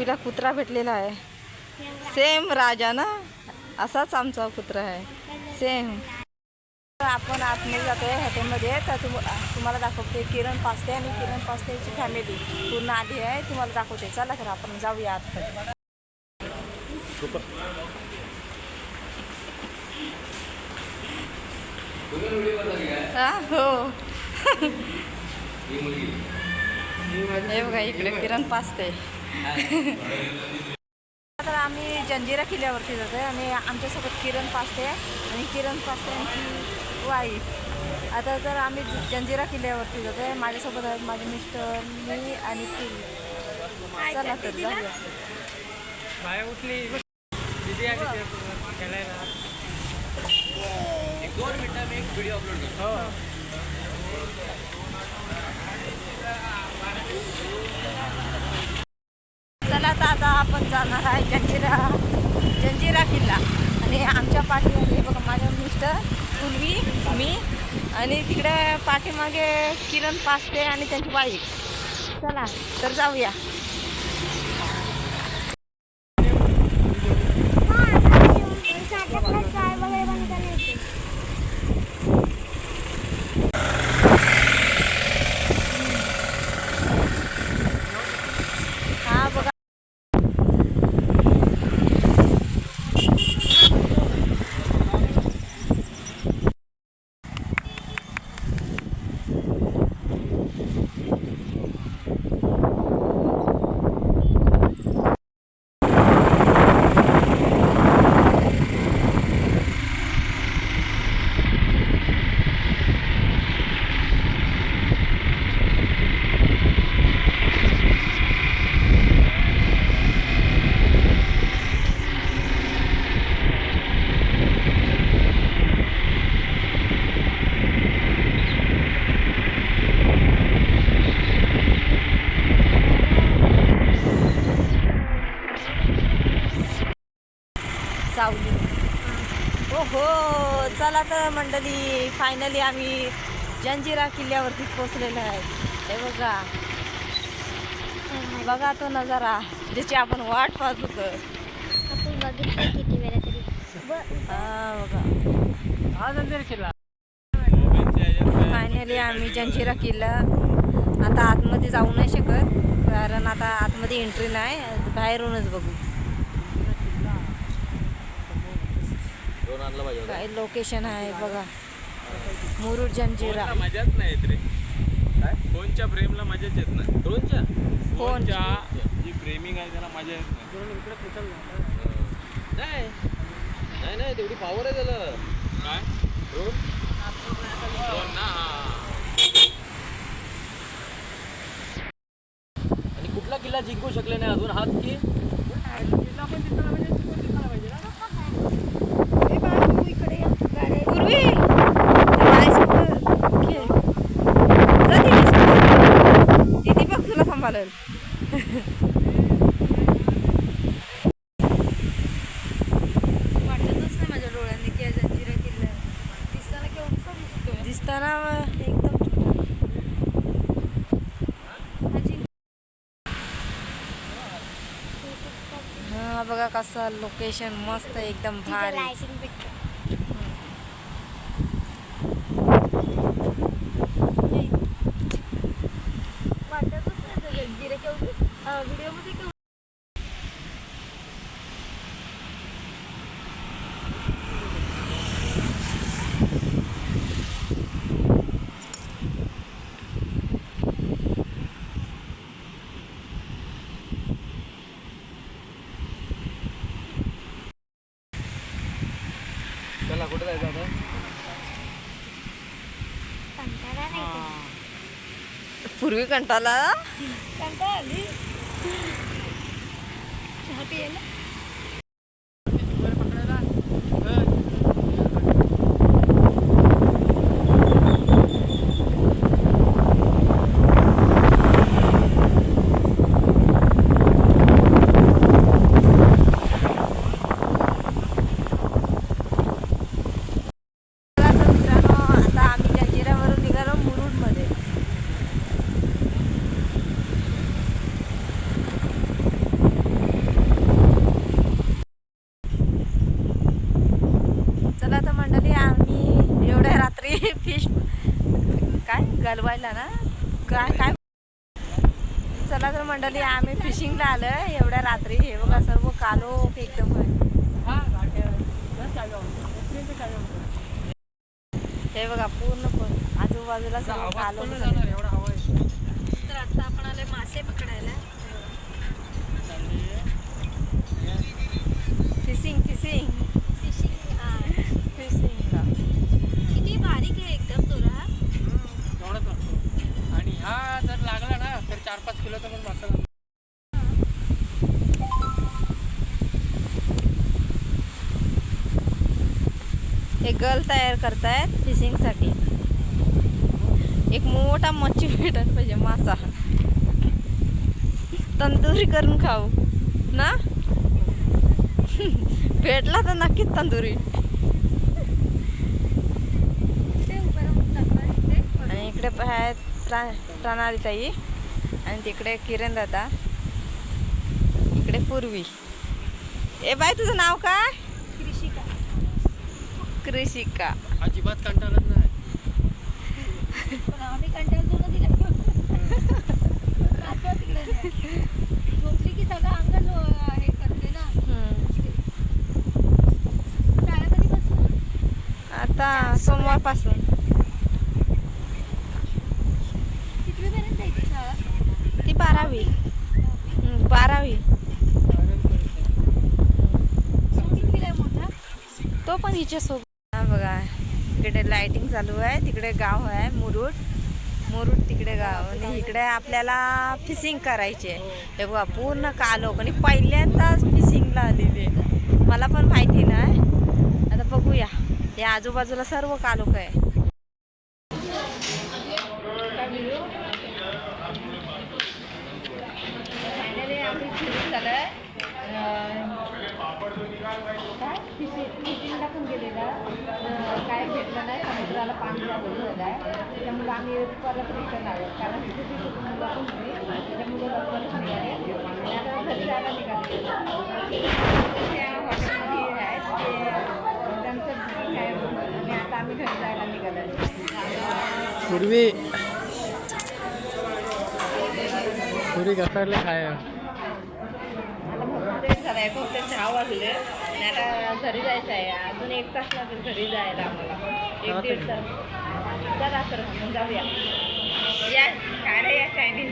तिला कुत्रा भेटलेला आहे. सेम राजा ना? असाच आमचा कुत्रा आहे. सेम आपण आतमध्ये जातोय हॉटेलमध्ये. तर तुम तुम्हाला दाखवते किरण पास्ते आणि किरण पास्तेची फॅमिली पूर्ण आधी आहे तुम्हाला दाखवते. चला तर आपण जाऊया आतमध्ये. हो. हे बघा इकडे किरण पास्ते. तर आम्ही जंजिरा किल्ल्यावरती जातो आहे आणि आमच्यासोबत किरण पास्ते आहे. आणि किरण पास्ते यांची वाईफ आता तर आम्ही जंजिरा किल्ल्यावरती जातो आहे माझ्यासोबत आहेत माझे मिस्टर मी आणि ती चला तर जाऊया. बाया उठली. दोन मिनिटं मी एक व्हिडिओ अपलोड करतो. आता आता आपण जाणार आहे जंजिरा जंजिरा किल्ला. आणि आमच्या पाठीमागे बघा माझ्या मिस्टर पूर्वी मी आणि तिकडे पाठीमागे किरण पास्ते आणि त्यांची बाई. चला तर जाऊया हा बघा सावली. हो. हो चला तर मंडळी फायनली आम्ही जंजिरा किल्ल्यावरती पोचलेलो आहे. हे बघा. बघा तो नजारा ज्याची आपण वाट पाहत होतो. आपण बघितलं किती वेळा तरी. हा बघा. हा जंजीर किल्ला. फायनली आम्ही जंजिरा किल्ला. आता आतमध्ये जाऊ नाही शकत कारण आता आतमध्ये एंट्री नाही बाहेरूनच बघू. दोन आणलं पाहिजे होतं. काय लोकेशन आहे बघा. मुरुड जंजिरा. फोनला मजाच नाही येत रे. काय? फोनच्या फ्रेमला मजाच येत नाही ड्रोनच्या फोनच्या. जी फ्रेमिंग आहे त्याला मजा येत नाही नाही. नाही नाही तेवढी पॉवर आहे त्याला. काय? ड्रोन ना हा. आणि कुठला किल्ला जिंकू शकले नाही अजून हाच की पूर्वी दीदी बघ तुला सांभाळेल वाटतच नाही माझ्या डोळ्यांनी की जंजिरा किल्ला दिसताना केवढा दिसतोय एकदम हा बघा कसं लोकेशन मस्त एकदम भारी. चला कुठे जायचं आता? कंटाळा नाही? पूर्वी कंटाला कंटाळा आली. चहा चला चला तर मंडळी आम्ही एवढ्या रात्री फिश काय गलवायला ना? काय काय? चला तर मंडळी आम्ही फिशिंगला आलं एवढ्या रात्री. हे बघा सर्व कालो एकदम हे बघा पूर्ण आजूबाजूला सर्व कालो तर आता आपण आले मासे पकडायला. फिशिंग फिशिंग किती बारीक आहे एकदम तुला. लागतो आणि हा जर लागला ना तर चार पाच किलोचा पण लागतो. हे गल तयार करतायत फिशिंगसाठी एक मोठा मच्छी भेटायला पाहिजे मासा. तंदुरी करून खाऊ. ना? भेटला तर नक्कीच तंदुरी. इकडे आहेत प्रा प्रणाली ताई आणि तिकडे किरण दादा. इकडे पूर्वी. ए बाय तुझं नाव काय? कृषिका. कृषिका. अजिबात कंटाळत नाही. पण आम्ही कंटाळतो ना तिला तिकडे. झोपली की सगळं हे करते ना. हम्म. शाळा कधीपासून? आता सोमवारपासून कितवीपर्यंत आहे ती शाळा ती बारावी. बारावी. तो तो पण हिच्या सोबत हा बघा इकडे लाइटिंग चालू आहे तिकडे गाव आहे मुरुड. मुरुड तिकडे गाव. आणि इकडे आपल्याला फिशिंग करायची आहे. हे बघा पूर्ण कालोख आणि पहिल्यांदाच फिशिंगला आलेली मला पण माहिती नाही. आता बघूया. या आजूबाजूला सर्व कालोख आहे फायनली आम्ही फिरून झालं काय फिशिंग फिशिंगला पण गेलेला काय भेटलं नाही समुद्राला पाणी जास्त झालं आहे. त्याच्यामुळे आम्ही परत रिटर्न आलो. कारण तिथे तिथे मुलं पण होती त्याच्यामुळे लवकरच निघाले आणि आता घरी जायला निघाले. त्या हॉटेलमध्ये आहेत ते त्यांचं काय आणि आता आम्ही घरी जायला निघालो. पूर्वी पूर्वी घसरले काय? आता भरपूर झाला आहे फक्त सहा वाजले. आणि आता घरी जायचं आहे. अजून एक तास लागेल घरी जायला आम्हाला. एक दीड तास चला तर मग जाऊया. या काय रे या चायनीज.